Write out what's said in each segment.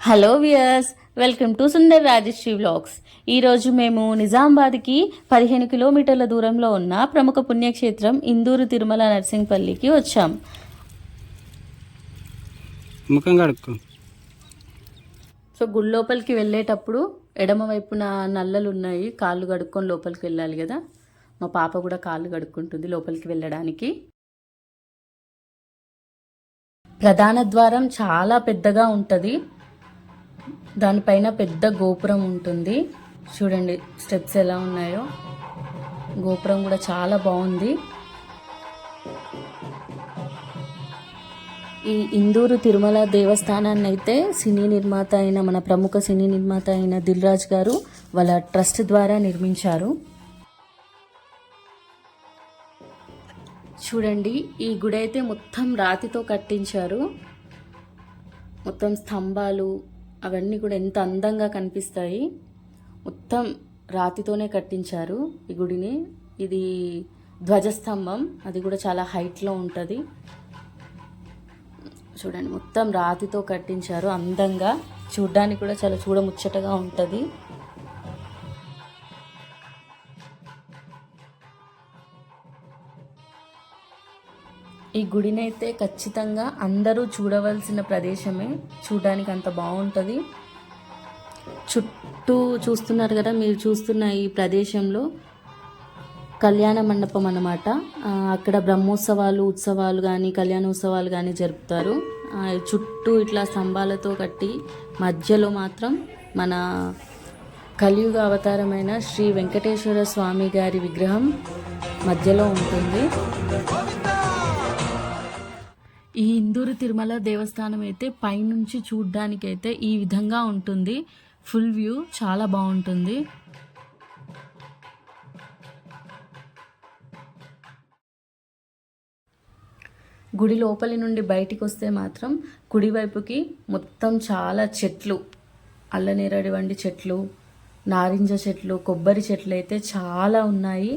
Hello viewers welcome to Sundar Rajashri vlogs. ఈరోజు మేము నిజామాబాద్కి పదిహేను కిలోమీటర్ల దూరంలో ఉన్న ప్రముఖ పుణ్యక్షేత్రం ఇందూరు తిరుమల నర్సింగ్పల్లికి వచ్చాం. ముఖం కడుక్కో. సో గుడి లోపలికి వెళ్ళేటప్పుడు ఎడమ వైపున నల్లలు ఉన్నాయి కాళ్ళు కడుక్కొని లోపలికి వెళ్ళాలి కదా. మా పాప కూడా కాళ్ళు కడుక్కుంటుంది లోపలికి వెళ్ళడానికి. ప్రధాన ద్వారం చాలా పెద్దగా ఉంటుంది. దానిపైన పెద్ద గోపురం ఉంటుంది. చూడండి స్టెప్స్ ఎలా ఉన్నాయో. గోపురం కూడా చాలా బాగుంది. ఈ ఇందూరు తిరుమల దేవస్థానాన్ని అయితే సినీ నిర్మాత అయిన మన ప్రముఖ సినీ నిర్మాత అయిన దిల్రాజ్ గారు వాళ్ళ ట్రస్ట్ ద్వారా నిర్మించారు. చూడండి ఈ గుడి అయితే మొత్తం రాతితో కట్టించారు. మొత్తం స్తంభాలు అవన్నీ కూడా ఎంత అందంగా కనిపిస్తాయి. మొత్తం రాతితోనే కట్టించారు ఈ గుడిని. ఇది ధ్వజస్తంభం. అది కూడా చాలా హైట్లో ఉంటుంది. చూడండి మొత్తం రాతితో కట్టించారు అందంగా. చూడ్డానికి కూడా చాలా చూడముచ్చటగా ఉంటుంది. ఈ గుడిని అయితే ఖచ్చితంగా అందరూ చూడవలసిన ప్రదేశమే. చూడడానికి అంత బాగుంటుంది. చుట్టూ చూస్తున్నారు కదా మీరు చూస్తున్న ఈ ప్రదేశంలో కళ్యాణ మండపం అన్నమాట. అక్కడ బ్రహ్మోత్సవాలు ఉత్సవాలు కానీ కళ్యాణోత్సవాలు కానీ జరుపుతారు. చుట్టూ ఇట్లా స్తంభాలతో కట్టి మధ్యలో మాత్రం మన కలియుగ అవతారమైన శ్రీ వెంకటేశ్వర స్వామి గారి విగ్రహం మధ్యలో ఉంటుంది. ఈ ఇందూరు తిరుమల దేవస్థానం అయితే పైనుంచి చూడ్డానికైతే ఈ విధంగా ఉంటుంది. ఫుల్ వ్యూ చాలా బాగుంటుంది. గుడి లోపలి నుండి బయటికి వస్తే మాత్రం కుడివైపుకి మొత్తం చాలా చెట్లు. అల్లనేరడి వండి చెట్లు నారింజ చెట్లు కొబ్బరి చెట్లు అయితే చాలా ఉన్నాయి.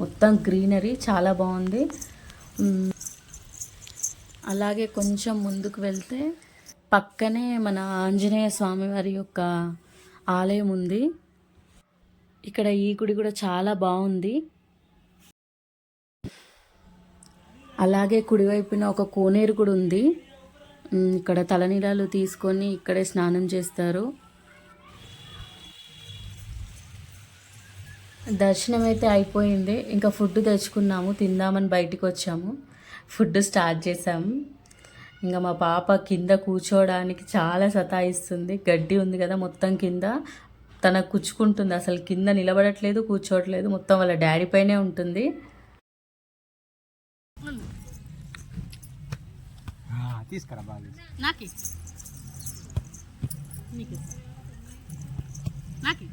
మొత్తం గ్రీనరీ చాలా బాగుంది. అలాగే కొంచెం ముందుకు వెళ్తే పక్కనే మన ఆంజనేయ స్వామి వారి యొక్క ఆలయం ఉంది. ఇక్కడ ఈ గుడి కూడా చాలా బాగుంది. అలాగే కుడివైపున ఒక కోనేరు కూడా ఉంది. ఇక్కడ తలనీలాలు తీసుకొని ఇక్కడే స్నానం చేస్తారు. దర్శనం అయితే అయిపోయింది. ఇంకా ఫుడ్ తెచ్చుకున్నాము తిందామని బయటికి వచ్చాము. ఫుడ్ స్టార్ట్ చేసాము ఇంకా మా పాప కింద కూర్చోవడానికి చాలా సతాయిస్తుంది. గడ్డి ఉంది కదా మొత్తం కింద. తన కుచ్చుకుంటుంది. అసలు కింద నిలబడట్లేదు కూర్చోవట్లేదు. మొత్తం వాళ్ళ డాడీ పైనే ఉంటుంది. తీసుకురా బాగా నాకి. నీకు. నాకి.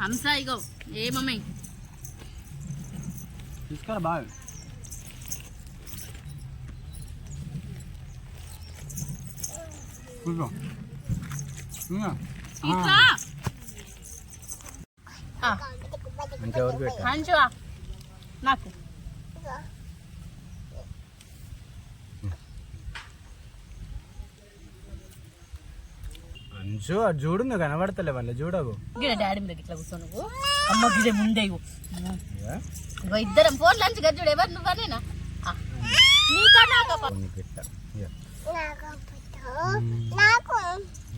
హంస ఇగో. ఏమమ్మాయి తీసుకురా బాగా కూర్చో హంచు నాకు అటు చూడు నువ్వు కనబడతలే వాళ్ళ చూడకు గిడ డాడీ మీద ఇట్లా కూర్చో నువ్వు అమ్మ గిడ ముందే ఇద్దరం ఫోన్ లంచ్ గజ్జుడు ఎవరు నువ్వనేనా ఆ. నీకా నాకా పా- కొన్ని పెట్టా. ఇక.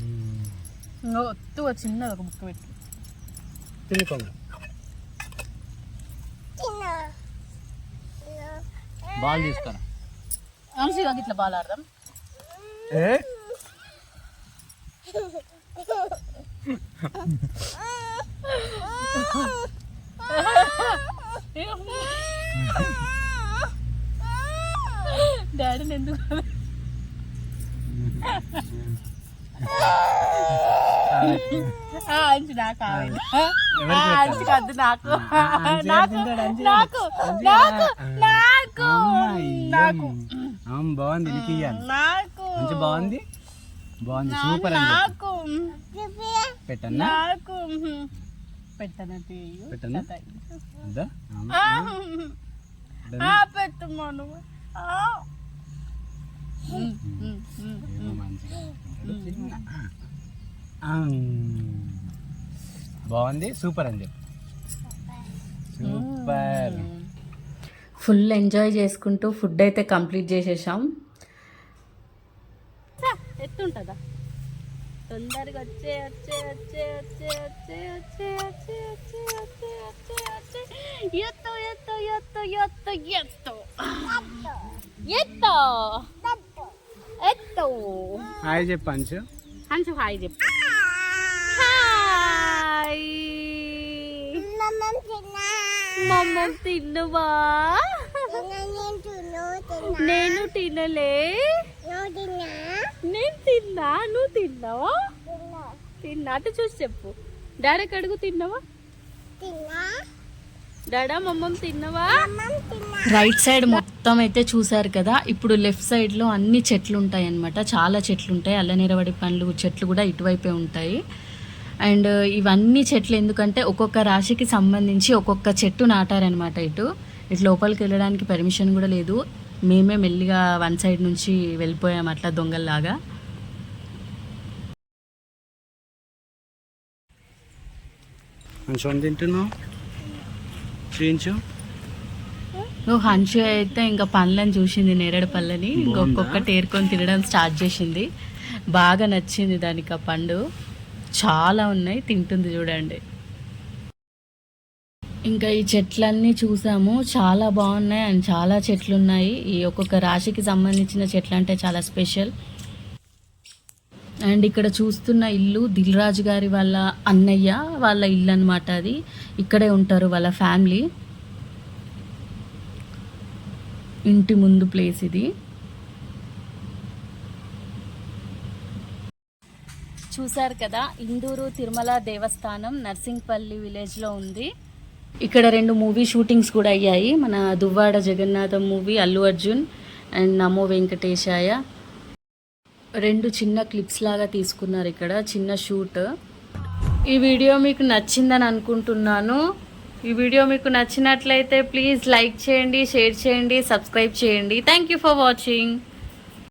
మ్మ్. ఇంగో ఒత్తు చిన్నది ఒక ముక్క పెట్టు. బాల్ తీసుకురా అంశీ ఇట్లా బాగా ఆడదాం. ఏ? డాడీని ఎందుకు అంచు నాకు అంచు కాదు నాకు. నాకు నాకు నాకు నాకు. నాకు. బాగుంది నీకు మంచి బాగుంది? బాగుంది సూపర్ నాకు. పెట్టన్నా? నాకు. పెట్టనా? పెట్టమను. బాగుంది సూపర్ అని చెప్పు సూపర్ ఫుల్ ఎంజాయ్ చేసుకుంటూ ఫుడ్ అయితే కంప్లీట్ చేసేసాం. ఎత్తుంటుందా? తొందరగా వచ్చే వచ్చే వచ్చే వచ్చే వచ్చే వచ్చే వచ్చే వచ్చే వచ్చే వచ్చే వచ్చే ఎత్తు ఎత్తు ఎత్తు ఎత్తు ఎత్తు ఎత్తు ఎత్తు హాయ్ చెప్పు అంచు అంచు హాయ్ చెప్పు హాయ్ మమ్మ తిన్నవా నేను తినలే నేను తిన్నా నువ్వు తిన్నావా? తిన్నా. అటు చూసి చెప్పు. డాడీకి అడుగు తిన్నావా? డాడా మమ్మం తిన్నావా? రైట్ సైడ్ మొత్తం అయితే చూసారు కదా ఇప్పుడు లెఫ్ట్ సైడ్లో అన్ని చెట్లు ఉంటాయి అన్నమాట చాలా చెట్లు ఉంటాయి. అల్లనేరవడి పండ్లు చెట్లు కూడా ఇటువైపే ఉంటాయి. అండ్ ఇవన్నీ చెట్లు ఎందుకంటే ఒక్కొక్క రాశికి సంబంధించి ఒక్కొక్క చెట్టు నాటారనమాట ఇటు. ఇటు లోపలికి వెళ్ళడానికి పర్మిషన్ కూడా లేదు. మేమే మెల్లిగా వన్ సైడ్ నుంచి వెళ్ళిపోయాం అట్లా దొంగల్లాగా. ఏం తింటున్నావు? నువ్వు అయితే ఇంకా పళ్ళని చూసింది నేరేడు పళ్ళని. ఇంకొకటి ఏరుకొని తినడం స్టార్ట్ చేసింది. బాగా నచ్చింది దానికి ఆ పండు. చాలా ఉన్నాయి తింటుంది చూడండి. ఇంకా ఈ చెట్లన్నీ చూసాము. చాలా బాగున్నాయి అండ్ చాలా చెట్లు ఉన్నాయి ఈ ఒక్కొక్క రాశికి సంబంధించిన చెట్లు అంటే చాలా స్పెషల్. అండ్ ఇక్కడ చూస్తున్న ఇల్లు దిల్ రాజు గారి వాళ్ళ అన్నయ్య వాళ్ళ ఇల్లు అనమాట అది. ఇక్కడే ఉంటారు వాళ్ళ ఫ్యామిలీ. ఇంటి ముందు ప్లేస్ ఇది. చూశారు కదా ఇందూరు తిరుమల దేవస్థానం నర్సింగ్పల్లి విలేజ్లో ఉంది. ఇక్కడ రెండు మూవీ షూటింగ్స్ కూడా అయ్యాయి. మన దువ్వాడ జగన్నాథం మూవీ అల్లు అర్జున్ అండ్ నమో వెంకటేశాయ. రెండు చిన్న క్లిప్స్ లాగా తీసుకున్నారు ఇక్కడ చిన్న షూట్. ఈ వీడియో మీకు నచ్చిందని అనుకుంటున్నాను. ఈ వీడియో మీకు నచ్చినట్లయితే ప్లీజ్ లైక్ చేయండి షేర్ చేయండి సబ్స్క్రైబ్ చేయండి. Thank you for watching